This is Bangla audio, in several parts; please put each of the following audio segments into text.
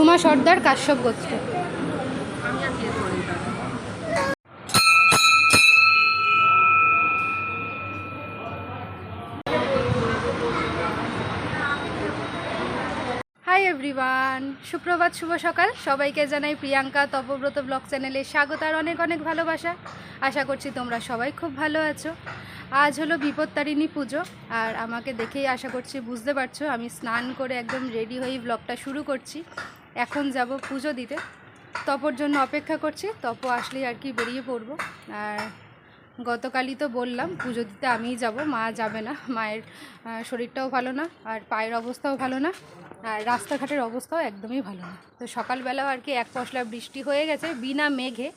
ঝুমা সর্দার কাশ্যপ গোত্র। হাই এভরিওয়ান সুপ্রভাত, শুভ সকাল। সবাইকে জানাই প্রিয়াঙ্কা তপব্রত ব্লগ চ্যানেলে স্বাগত আর অনেক অনেক ভালোবাসা। আশা করছি তোমরা সবাই খুব ভালো আছো। আজ হলো বিপত্তারিণী পুজো আর আমাকে দেখেই আশা করছি বুঝতে পারছ, আমি স্নান করে একদম রেডি হয়েই ব্লগটা শুরু করছি। এখন যাব পুজো দিতে। তপর জন্য অপেক্ষা করছি। তপ আসলেই আর কি বেরিয়ে পড়ব। আর গতকালই তো বললাম, পুজো দিতে আমিই যাব। মা যাবে না। মায়ের শরীরটাও ভালো না, আর পায়ের অবস্থাও ভালো না, আর রাস্তাঘাটের অবস্থাও একদমই ভালো না। তো সকালবেলাও আর কি এক পশলা বৃষ্টি হয়ে গেছে, বিনা মেঘে।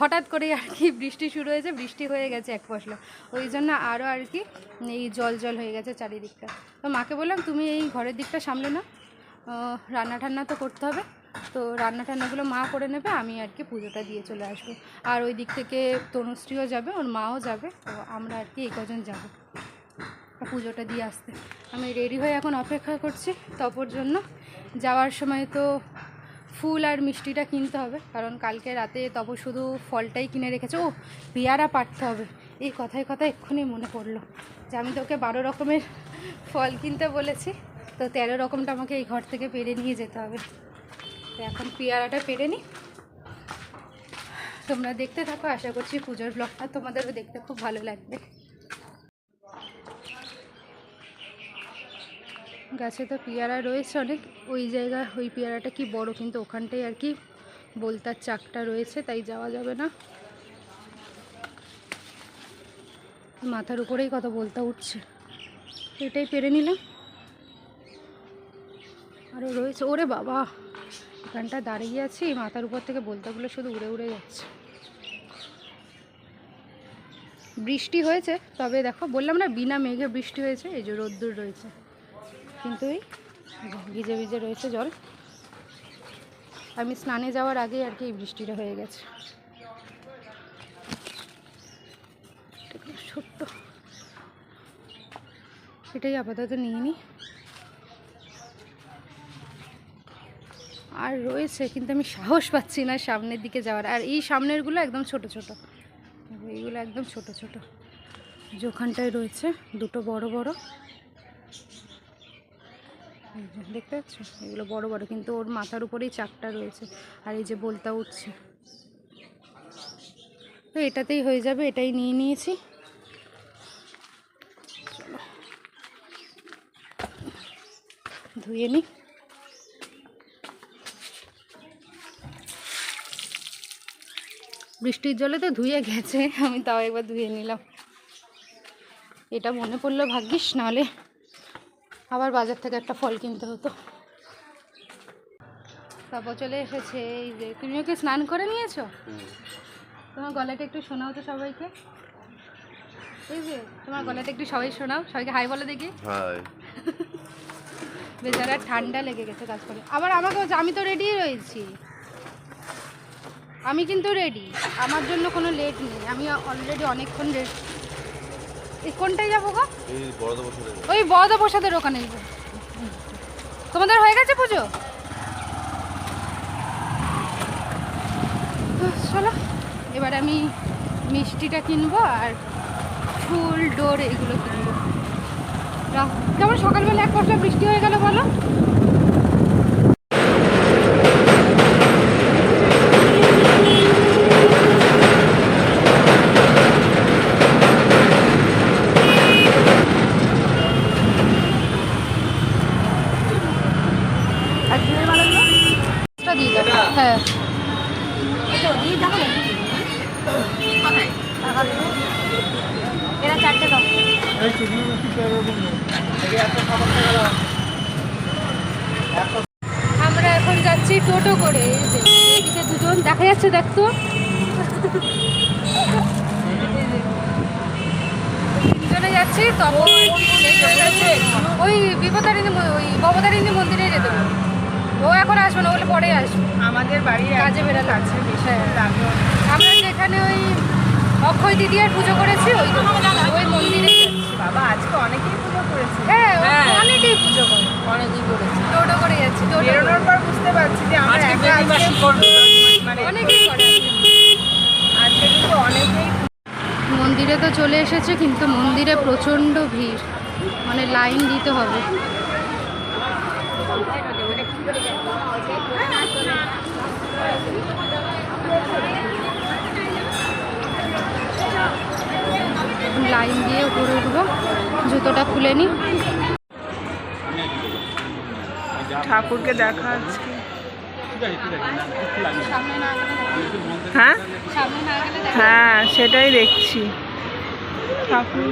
হঠাৎ করেই আর কি বৃষ্টি শুরু হয়েছে, বৃষ্টি হয়ে গেছে এক পশলা। ওই জন্য আরও আর কি এই জল জল হয়ে গেছে চারিদিকটা। তো মাকে বললাম, তুমি এই ঘরের দিকটা সামলে না রান্না টান্না তো করতে হবে। তো রান্না টান্নাগুলো মা করে নেবে, আমি আর কি পুজোটা দিয়ে চলে আসব। আর ওই দিক থেকে তনুশ্রীও যাবে, ওর মাও যাবে, তো আমরা আর কি এই কজন যাব। পুজোটা দিয়ে আসতে। আমি রেডি হয়ে এখন অপেক্ষা করছি তপর জন্য। যাওয়ার সময় তো ফুল আর মিষ্টিটা কিনতে হবে, কারণ কালকে রাতে তপ শুধু ফলটাই কিনে রেখেছে। ও, পেয়ারা পাড়তে হবে। এই কথায় কথা এক্ষুনি মনে পড়ল যে আমি তোকে বারো রকমের ফল কিনতে বলেছি। তো তেরো রকমটা আমাকে এই ঘর থেকে পেরে নিয়ে যেতে হবে। তো এখন পেয়ারাটা পেরে নিই তোমরা দেখতে থাকো, আশা করছি পুজোর ব্লগটা তোমাদেরও দেখতে খুব ভালো লাগবে। গাছে তো পেয়ারা রয়েছে অনেক। ওই জায়গা, ওই পেয়ারাটা কি বড়, কিন্তু ওখানটাই আর কি বলতার চাকটা রয়েছে, তাই যাওয়া যাবে না। মাথার উপরেই কত বলতা উঠছে। এটাই পেরে নিলাম। আরও রয়েছে। ওরে বাবা এখানটা দাঁড়িয়ে আছি, মাথার উপর থেকে বলতাগুলো শুধু উড়ে উড়ে যাচ্ছে। বৃষ্টি হয়েছে, তবে দেখো, বললাম না বিনা মেঘে বৃষ্টি হয়েছে, এই যে রোদ্দুর রয়েছে। কিন্তু এই ভিজে ভিজে রয়েছে জল। আমি স্নানে যাওয়ার আগেই আর কি এই বৃষ্টিটা হয়ে গেছে। ছোট্ট, এটাই আপাতত নিয়ে নিই। আর রয়েছে, কিন্তু আমি সাহস পাচ্ছি না সামনের দিকে যাওয়ার। আর এই সামনেরগুলো একদম ছোট ছোট। এইগুলো একদম ছোট ছোট। ওখানটায় রয়েছে দুটো বড় বড়। দেখতে পাচ্ছ? এগুলো বড় বড়, কিন্তু ওর মাথার উপরেই চাকটা রয়েছে। আর এই যে বলতা উঠছে। তো এটাতেই হয়ে যাবে, এটাই নিয়ে নিয়েছি। ধুয়ে নিই বৃষ্টির জলে তো ধুয়ে গেছে আমি তাও একবার ধুয়ে নিলাম। এটা মনে পড়ল ভাগ্যিস নাহলে আবার বাজার থেকে একটা ফল কিনতে হতো। তারপর চলে এসেছে এই যে তুমিও কি স্নান করে নিয়েছো? তোমার গলাটা একটু শোনাও তো সবাইকে। এই যে তোমার গলাটা একটু সবাই শোনাও সবাইকে হাই বলে দেখি। হাই। বেচারা ঠান্ডা লেগে গেছে কাজ করে। আবার আমাকে আমি তো রেডি রয়েছি। আমি কিন্তু রেডি আমার জন্য কোনো লেট নেই। আমি অলরেডি অনেকক্ষণ রেডি এই কোনটায় যাব গো? ওই বড় প্রসাদের ওখানে যাব। তোমাদের হয়ে গেছে পুজো? চলো এবার আমি মিষ্টিটা কিনবো আর ফুল ডোর এগুলো কিনবো। কেমন সকালবেলা এক পশলা বৃষ্টি হয়ে গেল বলো আর ঘিয়ের মালাগুলো টা দিয়ে দাও হ্যাঁ এরা চারটে দাও আমরা এখন যাচ্ছি টোটো করে এই যে, এদিকে দুজন দেখা যাচ্ছে দেখতো। তিনজনে যাচ্ছি তখন ওই বিপদারিণী ওই ভবতারিণী মন্দিরে যেতে হবে। ও এখন আসবে না ওগুলো পরে আসবে। আমাদের বাড়ির কাজে বেরোলে কাছে বেশি হ্যাঁ। আমরা যেখানে ওই অক্ষয় দিদি আর পুজো করেছি ওই ওই মন্দিরে বাবা আজকে অনেকেই পুজো করেছে। হ্যাঁ হ্যাঁ। অনেকেই পুজো করে অনেকেই করেছে। টোটো করে যাচ্ছি টোটো। বেরোনোর পর বুঝতে পারছি যে আমরা আদিবাসী কর্মী মানে অনেকেই করে আজকে কিন্তু অনেকেই মন্দিরে তো চলে এসেছে কিন্তু মন্দিরে প্রচণ্ড ভিড়। মানে লাইন দিতে হবে লাইন দিয়ে উপরে উঠবো জুতোটা খুলে নিই। ঠাকুরকে দেখা আজকে। হ্যাঁ? হ্যাঁ সেটাই দেখছি। ঠাকুর।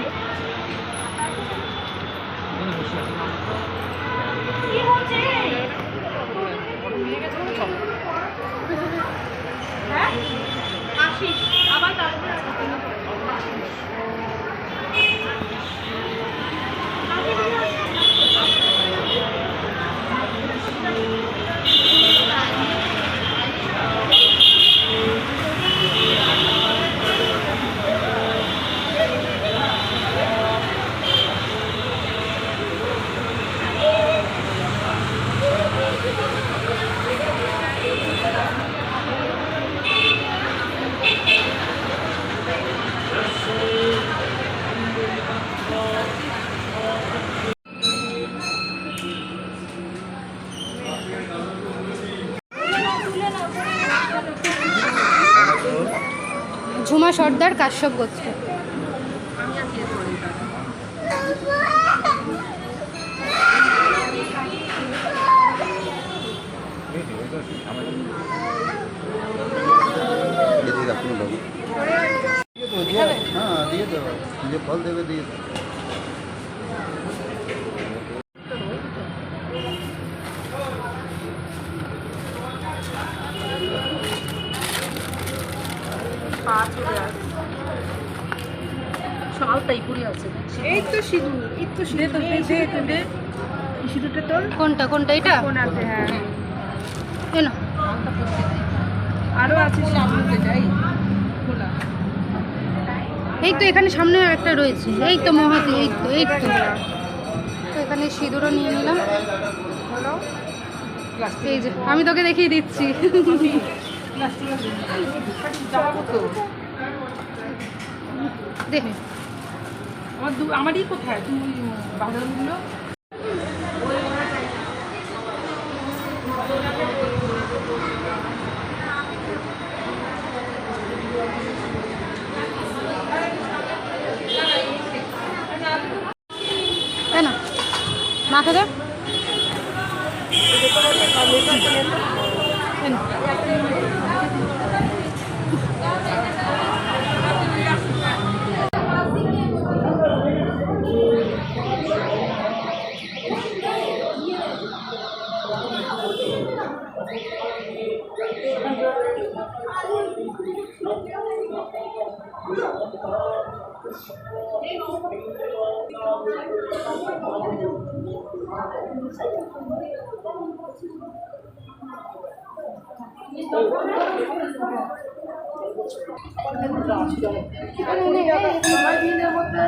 ঝুমা সর্দার কাশ্যপ গোত্র। হ্যাঁ দিয়ে দেবো। যে ফল দেবে দিয়ে দেবো। এই তো সিঁদুর এই তো সিঁদুর। দে দে। সিঁদুরটা তোর? কোনটা কোনটা এটা? কোন আছে হ্যাঁ। কেন আরও আছে যাই খোলা এই তো এখানে সামনে একটা রয়েছে। এই তো মহাতি এই তো এই তো। তো এখানে সিঁদুরও নিয়ে নিলাম। এই যে আমি তোকে দেখিয়ে দিচ্ছি। তো দেখে আমার দু আমারই কোথায়? তুই বাজারগুলো তাই না মাখে দে এই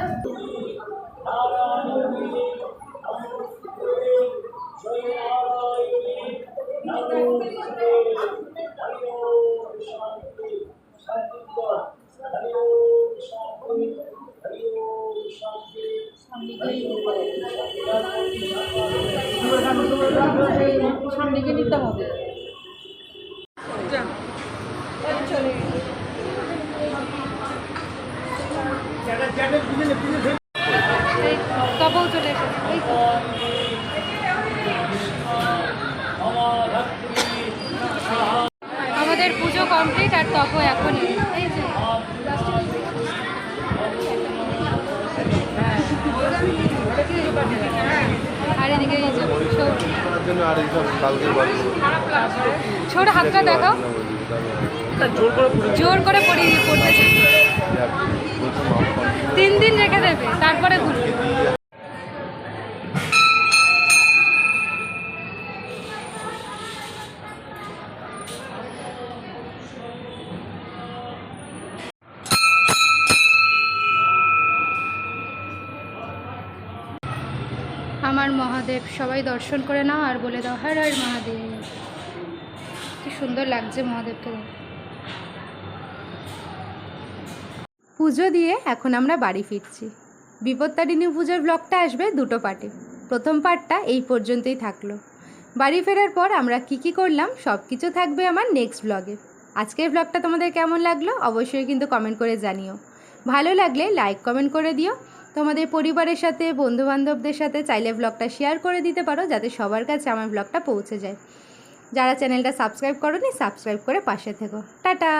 নাও। যা এই তপও চলে এসেছে এই তো আমাদের পুজো কমপ্লিট আর তপ এখন এই জন্য আর এইসব কালকে ছোট হাতটা দেখাও। জোর করে পড়িয়ে পড়তে তিন দিন রেখে দেবে তারপরে আমার মহাদেব, সবাই দর্শন করে নাও আর বলে দাও, হর হর মহাদেব। কি সুন্দর লাগছে মহাদেবকে পুজো দিয়ে এখন আমরা বাড়ি ফিরছি। বিপত্তারিণী পুজোর ব্লগটা আসবে দুটো পার্টে। প্রথম পার্টটা এই পর্যন্তই থাকল। বাড়ি ফেরার পর আমরা কি কি করলাম সব কিছু থাকবে আমার নেক্সট ব্লগে আজকের ব্লগটা তোমাদের কেমন লাগল, অবশ্যই কিন্তু কমেন্ট করে জানিও। ভালো লাগলে লাইক কমেন্ট করে দিও। তোমাদের পরিবারের সাথে, বন্ধুবান্ধবদের সাথে চাইলে ব্লগটা শেয়ার করে দিতে পারো যাতে সবার কাছে আমার ব্লগটা পৌঁছে যায়। যারা চ্যানেলটা সাবস্ক্রাইব করোনি সাবস্ক্রাইব করে পাশে থেকো। টাটা!